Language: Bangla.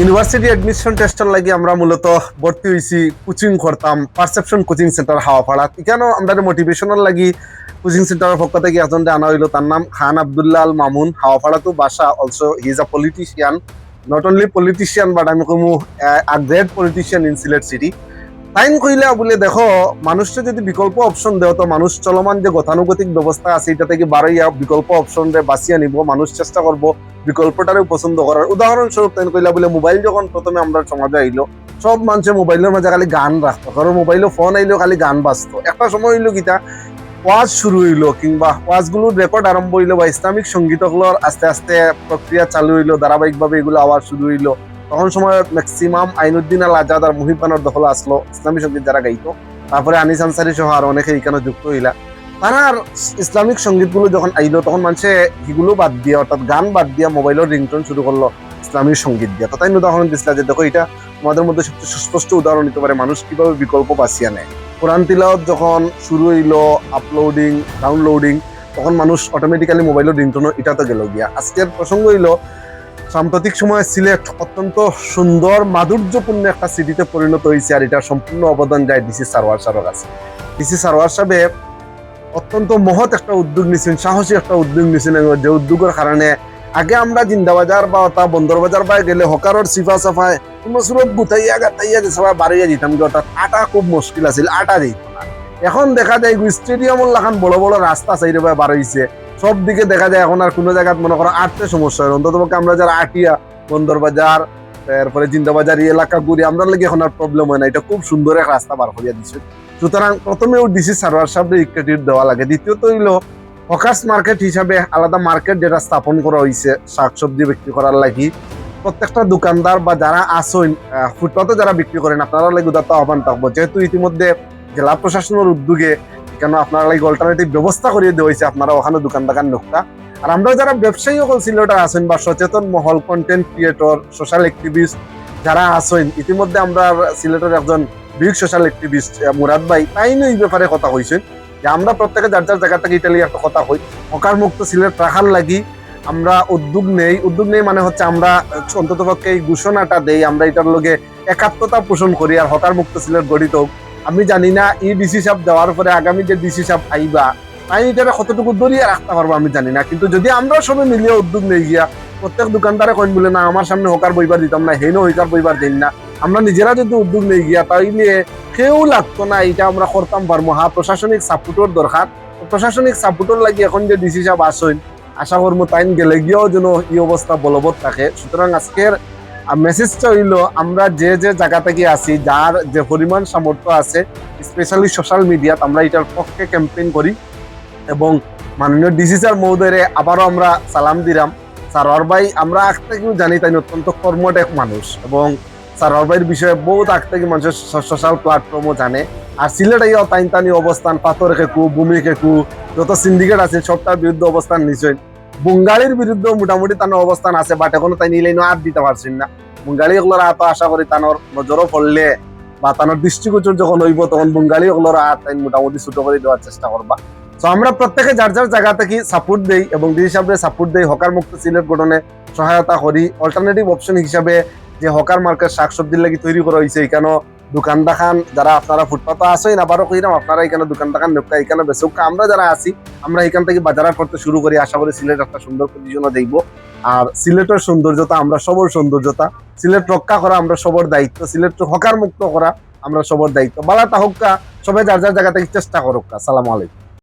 ইউনিভার্সিটি এডমিশন টেস্টের লাগি আমরা মূলত ভর্তি হয়েছি কোচিং করতাম পারসেপশন কোচিং সেন্টার হাওয়াপাড়া। এখানেও আমাদের মোটিভেশনের লাগি কোচিং সেন্টারের পক্ষ থেকে এজন আনা হইল, তার নাম খান আবদুল্লাহ আল মামুন। হাওয়াপাড়া তো বাসা also he is a politician not only politician but আমি কমু a great politician in Sylhet city time কইলে বলে দেখো, মানুষকে যদি বিকল্প অপশন দেও, তো মানুষ চলমান যে গতানুগতিক ব্যবস্থা আছে, এটা থেকে বাড়াইয়া বিকল্প অপশন রে বাঁচিয়ে নিব মানুষ চেষ্টা করব বিকল্পটারে পছন্দ করার। উদাহরণস্বরূপ তাই কইলা বলে মোবাইল যখন প্রথমে আমরা সমাজে আইলো, সব মানুষের মোবাইলের মাঝে খালি গান রাখতো, কারণ মোবাইলে ফোন আইলেও খালি গান বাজতো। একটা সময় হইল গীতা ওয়াজ শুরু হইল, কিংবা ওয়াজগুলোর রেকর্ড আরম্ভ হইল বা ইসলামিক সঙ্গীতগুলোর আস্তে আস্তে প্রক্রিয়া চালু হইল, ধারাবাহিকভাবে এগুলো আওয়াজ শুরু হইল। তখন সময় ম্যাক্সিমাম আইনুদ্দিন আল আজাদ আর মুহিবানোর দখল আসলো, ইসলামী সংগীত যারা গাইতো। তারপরে আনিস আনসারি সহ আর অনেকে এখানে যুক্ত হইলা। তারা আর ইসলামিক সঙ্গীতগুলো যখন আইলো, তখন মানুষে এগুলো বাদ দিয়ে, অর্থাৎ গান বাদ দিয়া মোবাইলের রিংটোন শুরু করল ইসলামিক সংগীত দিয়া। তো তাই উদাহরণ দিছিল যে, দেখো এটা তোমাদের মধ্যে সবচেয়ে সুস্পষ্ট উদাহরণ নিতে পারে, মানুষ কীভাবে বিকল্প বাঁচিয়ে নেয়। কোরআন তিলাওয়াত যখন শুরু হইল আপলোডিং ডাউনলোডিং তখন মানুষ অটোমেটিক্যালি মোবাইলের রিংটোন এটাতে গেল গিয়া। আজকের প্রসঙ্গ হইল সাম্প্রতিক সময়ে সিলেট অত্যন্ত সুন্দর, মাধুর্যপূর্ণ একটা সিটিতে পরিণত হয়েছে আর এটা সম্পূর্ণ অবদান যায় ডিসি সারওয়ার সাহেবের কাছে। ডিসি সারওয়ার সাহেব অত্যন্ত মহৎ একটা উদ্যোগ নিছেন, সাহসী একটা উদ্যোগ এবং যে উদ্যোগের কারণে আগে আমরা জিন্দাবাজার বা তা বন্দরবাজার বা গেলে হকারর সিফা সাফায় কোনো সুরত গুতাইয়া গাতাইয়া যে সবাই বাড়িয়া যেতাম কি অর্থাৎ আটা খুব মুশকিল আছিল, আটা যেত না। এখন দেখা যায় স্টেডিয়ামের লাখান বড় বড় রাস্তা বার হয়েছে সব দিকে দেখা যায় এখন আর কোনো জায়গায় মনে করো আটতে সমস্যা হয় অন্তত আমরা যারা আটিয়া, বন্দরবাজার, তারপরে জিন্দাবাজার এলাকা ঘুরি, আমরা লাগে এখন আর প্রবলেম হয় না। এটা খুব সুন্দর এক রাস্তা বার করিয়া দিছে। সুতরাং প্রথমে প্রথমেও ডিসি সার্ভার সাহেব ক্রেডিট দেওয়া লাগে। দ্বিতীয়ত হইল হকার্স মার্কেট হিসাবে আলাদা মার্কেট যেটা স্থাপন করা হয়েছে শাকসবজি বিক্রি করার লাগি, প্রত্যেকটা দোকানদার বা যারা আসেন ফুটপাতে যারা বিক্রি করেন, আপনারা লাগে উদাত্ত আহ্বান থাকব। যেহেতু ইতিমধ্যে জেলা প্রশাসনের উদ্যোগে কেন আপনারা লাগে অল্টারনেটিভ ব্যবস্থা করিয়ে দেওয়া হয়েছে আপনারা ওখানে দোকান দোকান নোকটা আর আমরা যারা ব্যবসায়ী সকল সিলেটার আছেন বা সচেতন মহল কন্টেন্ট ক্রিয়েটর সোশ্যাল অ্যাক্টিভিস্ট যারা আছেন, ইতিমধ্যে আমরা সিলেটের একজন বিগ সোশ্যাল অ্যাক্টিভিস্ট মুরাদ ভাই তাই এই ব্যাপারে কথা কইছেন যে আমরা প্রত্যেকে যার যার জায়গা থেকে ইটালি একটা কথা কই হকার মুক্ত সিলেট রাখার লাগি আমরা উদ্যোগ নেই। উদ্যোগ নেই মানে হচ্ছে আমরা অন্তত পক্ষে এই ঘোষণাটা দেই, আমরা এটার লগে একাত্মতা পোষণ করি আর হকার মুক্ত সিলেট গঠিত হোক। আমি জানি না ই ডিসি সাহেব দেওয়ার পরে আগামী যে ডিসি সাহেব আইবা তাই এটা কতটুকু দরিয়া রাখতে পারব আমি জানি না। কিন্তু যদি আমরা সবাই মিলিয়ে উদ্যোগ নেই গিয়া, প্রত্যেক দোকানদারে কইন বলে, না, আমার সামনে হকার বইবার দিতাম না হেন হইকার বইবার দিন না। আমরা নিজেরা যদি উদ্যোগ নেই গিয়া তাইলে কেউ লাগতো না এটা আমরা করতাম পারব। হ্যাঁ প্রশাসনিক সাপোর্টর দরকার। প্রশাসনিক সাপোর্টর লাগি এখন যে ডিসি সাহেব আসেন আশা করব তাইন গেলে গিয়েও যেন এই অবস্থা বলবৎ থাকে। সুতরাং আজকের মেসেজটা হইল, আমরা যে যে জায়গা থেকে আছি, যার যে পরিমাণ সামর্থ্য আছে স্পেশালি সোশ্যাল মিডিয়াত আমরা এটার পক্ষে ক্যাম্পেইন করি এবং মাননীয় ডিসি স্যার মহোদয়ের আবারও আমরা সালাম দিলাম। সারোয়ার ভাই, আমরা আগ থেকেও জানি তাই অত্যন্ত কর্মটেক মানুষ এবং সারোয়ার ভাইয়ের বিষয়ে বহুত আগ থেকে মানুষের সোশ্যাল প্ল্যাটফর্মও জানে। আর সিলেট আইয়াও তাইন তানি অবস্থান পাথর কেকু ভূমি কেকু যত সিন্ডিকেট আছে, সবটার বিরুদ্ধে অবস্থান নিশ্চয় বঙ্গালীর বিরুদ্ধে মোটামুটি তার অবস্থান আছে বাট এখনও তাই নিলে আর দিতে পারছেন না। বঙ্গালী ওগুলোর আত আশা করি তানোর নজরও পড়লে বা তানোর দৃষ্টিগোচর যখন হইব, তখন বঙ্গালী ওগুলোর আত মোটামুটি ছোট করে দেওয়ার চেষ্টা করবা। তো আমরা প্রত্যেকে যার যার জায়গা থেকে সাপোর্ট দেই এবং যে হিসাবে সাপোর্ট দেই, হকার মুক্ত সিলেট গঠনে সহায়তা করি। অল্টারনেটিভ অপশন হিসাবে যে হকার মার্কেট শাকসবজির লাগি তৈরি করা হয়েছে এখানে দোকান দেখান যারা আপনারা ফুটপাতে আসেন আবারও কইলাম আপনারা এখানে দোকান দেখান নোকা এখানে বেসুক আমরা যারা আছি, আমরা এখান থেকে বাজার করতে শুরু করি। আশা করি সিলেট একটা সুন্দর পজিশনে দেখব। আর সিলেটের সৌন্দর্যতা, আমরা সবর সৌন্দর্যতা। সিলেট রক্ষা করা আমরা সবর দায়িত্ব। সিলেট হকার মুক্ত করা আমরা সবর দায়িত্ব। বালাটা হোক্কা, সবাই যার যার জায়গা থেকে চেষ্টা করুক। সালাম আলাইকুম।